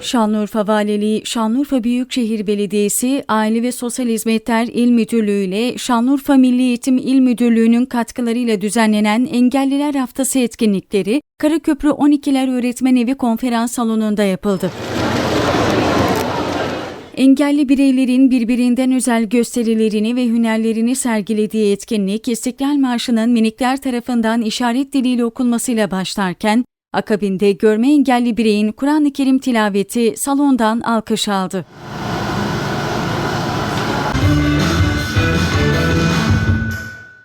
Şanlıurfa Valiliği, Şanlıurfa Büyükşehir Belediyesi, Aile ve Sosyal Hizmetler İl Müdürlüğü ile Şanlıurfa Milli Eğitim İl Müdürlüğü'nün katkılarıyla düzenlenen Engelliler Haftası etkinlikleri Karaköprü 12'ler Öğretmen Evi konferans salonunda yapıldı. Engelli bireylerin birbirinden özel gösterilerini ve hünerlerini sergilediği etkinlik İstiklal Marşı'nın minikler tarafından işaret diliyle okunmasıyla başlarken, akabinde görme engelli bireyin Kur'an-ı Kerim tilaveti salondan alkış aldı.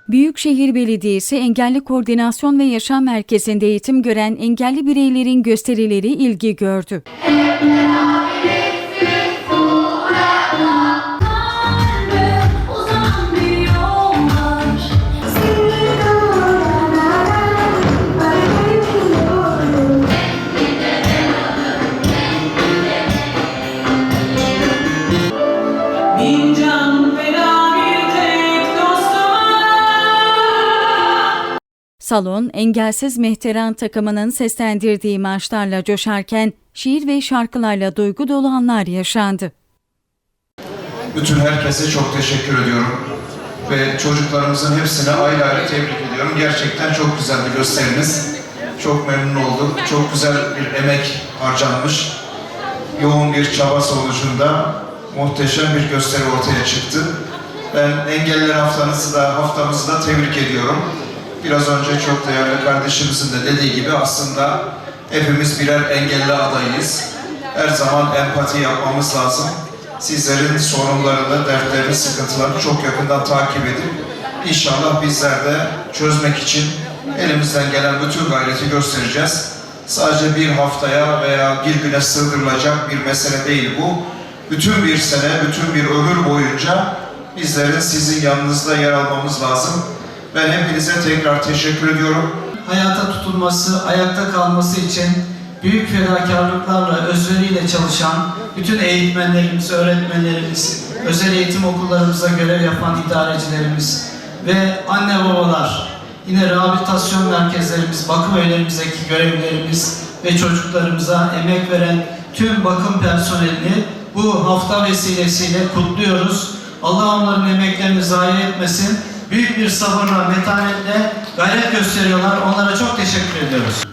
Büyükşehir Belediyesi Engelli Koordinasyon ve Yaşam Merkezi'nde eğitim gören engelli bireylerin gösterileri ilgi gördü. Salon, engelsiz mehteran takımının seslendirdiği marşlarla coşarken şiir ve şarkılarla duygu dolu anlar yaşandı. Bütün herkese çok teşekkür ediyorum. Ve çocuklarımızın hepsine ayrı ayrı tebrik ediyorum. Gerçekten çok güzel bir gösteriniz. Çok memnun olduk. Çok güzel bir emek harcanmış. Yoğun bir çaba sonucunda muhteşem bir gösteri ortaya çıktı. Ben Engelliler Haftanızı da, haftamızı da tebrik ediyorum. Biraz önce çok değerli kardeşimizin de dediği gibi aslında hepimiz birer engelli adayıyız. Her zaman empati yapmamız lazım. Sizlerin sorunlarını, dertlerini, sıkıntılarını çok yakından takip edip inşallah bizler de çözmek için elimizden gelen bütün gayreti göstereceğiz. Sadece bir haftaya veya bir güne sığdırılacak bir mesele değil bu. Bütün bir sene, bütün bir ömür boyunca bizlerin sizin yanınızda yer almamız lazım. Ben hepinize tekrar teşekkür ediyorum. hayata tutulması, ayakta kalması için büyük fedakarlıklarla, özveriyle çalışan bütün eğitmenlerimiz, öğretmenlerimiz, özel eğitim okullarımızda görev yapan idarecilerimiz ve anne babalar, yine rehabilitasyon merkezlerimiz, bakım evlerimizdeki görevlilerimiz ve çocuklarımıza emek veren tüm bakım personelini bu hafta vesilesiyle kutluyoruz. Allah onların emeklerini zayi etmesin büyük bir sabırla, metanetle gayret gösteriyorlar. Onlara çok teşekkür ediyoruz.